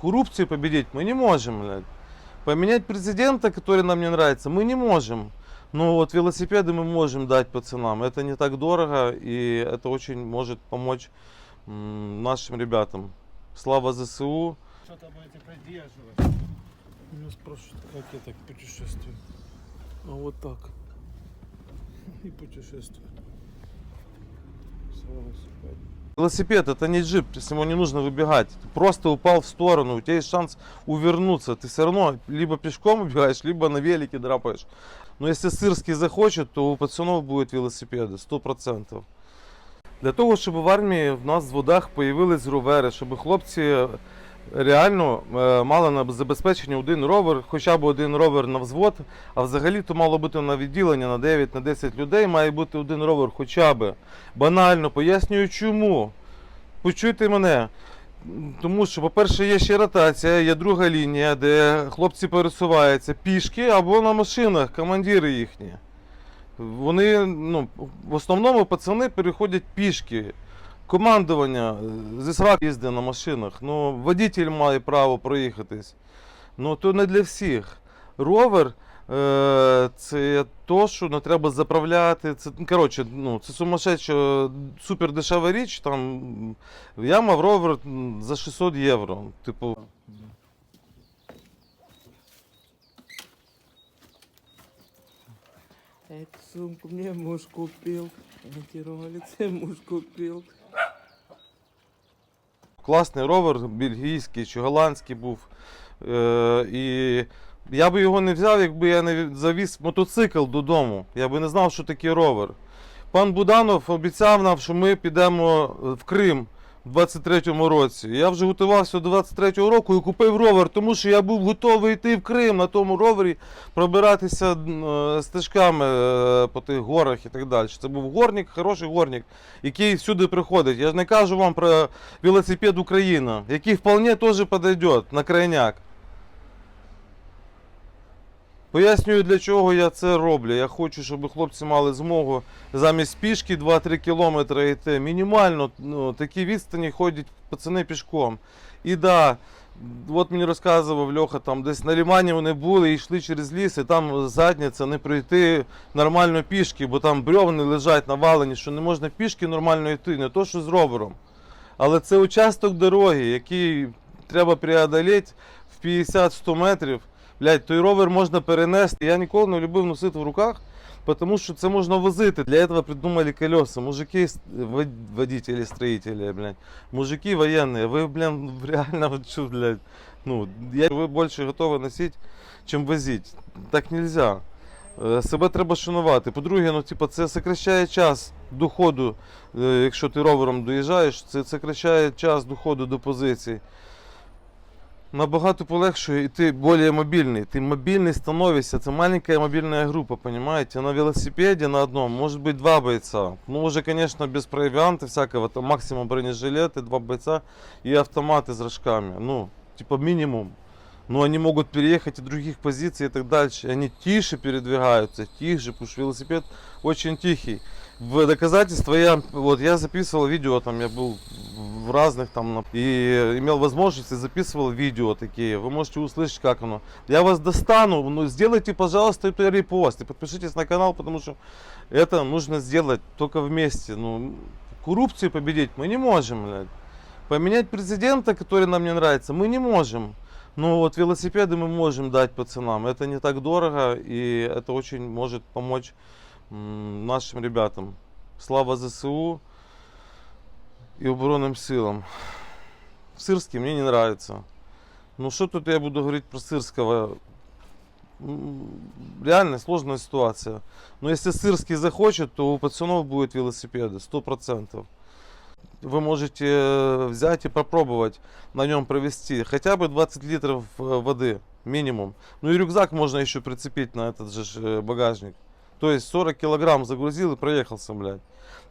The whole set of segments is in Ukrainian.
Коррупцию победить мы не можем, блядь. Поменять президента, который нам не нравится, мы не можем. Но вот велосипеды мы можем дать пацанам. Это не так дорого, и это очень может помочь нашим ребятам. Слава ЗСУ. Что-то будете поддерживать. Меня спрашивают, как я так путешествую. А вот так. И путешествую. С велосипедом. Велосипед это не джип, с него не нужно выбегать. Ты просто упал в сторону, у тебя есть шанс увернуться. Ты все равно либо пешком убегаешь, либо на велике драпаешь. Но если Сырский захочет, то у пацанов будут велосипеди, 100%. Для того, щоб в армії в нас в водах появились ровери, щоб хлопці реально е, мали на забезпечення один ровер, хоча б один ровер на взвод, а взагалі то мало бути на відділення на 9 на 10 людей, має бути один ровер хоча б. Банально пояснюю чому. Почуйте мене. Тому що, по-перше, є ще ротація, є друга лінія, де хлопці пересуваються пішки або на машинах, командири їхні. Вони, ну, в основному пацани переходять пішки. Командування е, зі срак їздить на машинах. Ну, водитель має право проїхатись. Ну, то не для всіх. Ровер е, це то, що не треба заправляти. Це, ну, коротше, ну, це сумасшедша, супер дешева річ. Там, м, я мав ровер м, за 600 євро. Типу, Эту сумку мне муж купил. Эти ролицы муж купил. класний ровер, бельгійський чи голландський був. Е, і я би його не взяв, якби я не завіз мотоцикл додому. Я би не знав, що таке ровер. Пан Буданов обіцяв нам, що ми підемо в Крим в 23-му році. Я вже готувався до 23-го року і купив ровер, тому що я був готовий йти в Крим на тому ровері, пробиратися е, стежками е, по тих горах і так далі. Це був горник, хороший горник, який всюди приходить. Я ж не кажу вам про велосипед Україна, який вполне теж підійде на крайняк. Пояснюю, для чого я це роблю. Я хочу, щоб хлопці мали змогу замість пішки 2-3 кілометри йти. Мінімально ну, такі відстані ходять пацани пішком. І да, от мені розказував Льоха, там десь на лімані вони були і йшли через ліс, і там задниця не пройти нормально пішки, бо там брьовни лежать навалені, що не можна пішки нормально йти, не то що з ровером. Але це участок дороги, який треба преодоліти в 50-100 метрів. Блядь, той ровер можна перенести. Я ніколи не любив носити в руках, тому що це можна возити. Для этого придумали колеса. Мужики, вод- водители, строители, блядь. Мужики военные. Ви, блін, реально, вот блядь, ну, я, ви більше готові носити, чим возити. Так нельзя. Е, Себе треба шанувати. По-друге, ну, типу, це сокращає час доходу, е, якщо ти ровером доїжджаєш, це сокращає час доходу до позицій Набагато полегшує, і ти більш мобільний. Ти мобільний становишься. Це маленька мобільна група, понимаете? На велосипеде на одном может быть два бойца. Ну, уже, конечно, без провианта всякого, там максимум бронежилеты, два бойца и автоматы с рожками. Ну, типа минимум. Но они могут переехать и других позиций и так дальше. И они тише передвигаются, тише, потому что велосипед очень тихий. В доказательство я, вот я записывал видео, там я был В разных там, и имел возможность и записывал видео такие. Вы можете услышать, как оно. Я вас достану, ну сделайте, пожалуйста, это репост и подпишитесь на канал, потому что это нужно сделать только вместе. Ну, коррупцию победить мы не можем, блядь. Поменять президента, который нам не нравится, мы не можем. Но вот велосипеды мы можем дать пацанам. Это не так дорого, и это очень может помочь нашим ребятам. Слава ЗСУ и оборонным силам. Сырский мне не нравится. Ну что тут я буду говорить про Сырского? М, Реально сложная ситуация. Но если Сырский захочет, то у пацанов будет велосипеды, сто процентов. Вы можете э, взять и попробовать на нем провести хотя бы 20 литров э, воды минимум. Ну и рюкзак можно еще прицепить на этот же ж, э, багажник. То есть 40 килограмм загрузил и проехался, блядь.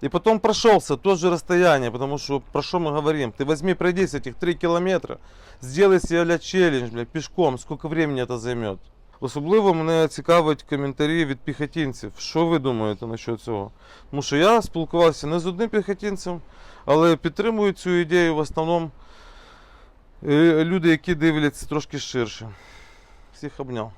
И потом прошелся то же расстояние, потому что про что мы говорим. Ты возьми, пройдись этих 3 километра, сделай себе, блядь, челлендж, блядь, пешком, сколько времени это займет. Особливо мене цікавить коментарі від піхотинців. Що ви думаєте насчет цього? Тому що я спілкувався не з одним піхотинцем, але підтримую цю ідею в основному е, люди, які дивляться трошки ширше. Всіх обняв.